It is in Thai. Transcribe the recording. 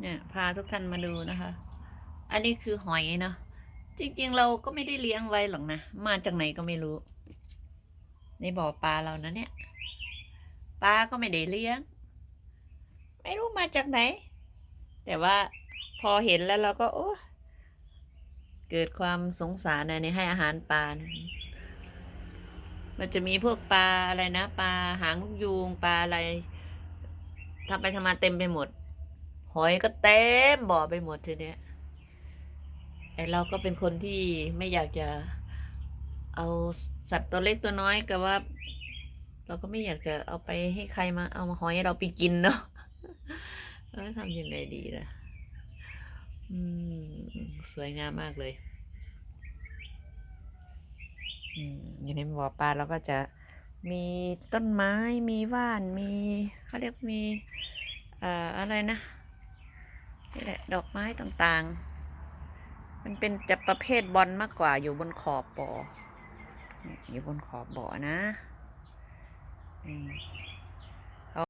เนี่ยพาทุกท่านมาดูนะคะ อันนี้คือหอยเนาะจริงๆเราก็ไม่ได้เลี้ยงไว้หรอกนะ มาจากไหนก็ไม่รู้ ในบ่อปลาเรานะเนี่ยปลาก็ไม่ได้เลี้ยง ไม่รู้มาจากไหน แต่ว่าพอเห็นแล้วเราก็โอ้เกิดความสงสารนะนี่ให้อาหารปลานะมันจะมีพวกปลาอะไรนะ ปลาหางลูกยูงปลาอะไรทำไปทำมาเต็มไปหมด หอยก็เต็มบ่อไปหมดทีเนี้ยไอเราก็เป็นคนที่ไม่อยากจะเอาสัตว์ตัวเล็กตัวน้อยกับว่า เราก็ไม่อยากจะเอาไปให้ใครมาเอามาหอยเราไปกินเนาะแล้วทำยังไงดีล่ะอืมสวยงามมากเลยอืมอยู่ในบ่อปลาเราก็จะมีต้นไม้มีว่านมีเขาเรียกมีเอ่ออะไรนะ นี่แหละ ดอกไม้ต่างๆ มันเป็นจะประเภทบอลมากกว่าอยู่บนขอบบ่ออยู่บนขอบบ่อนะนี่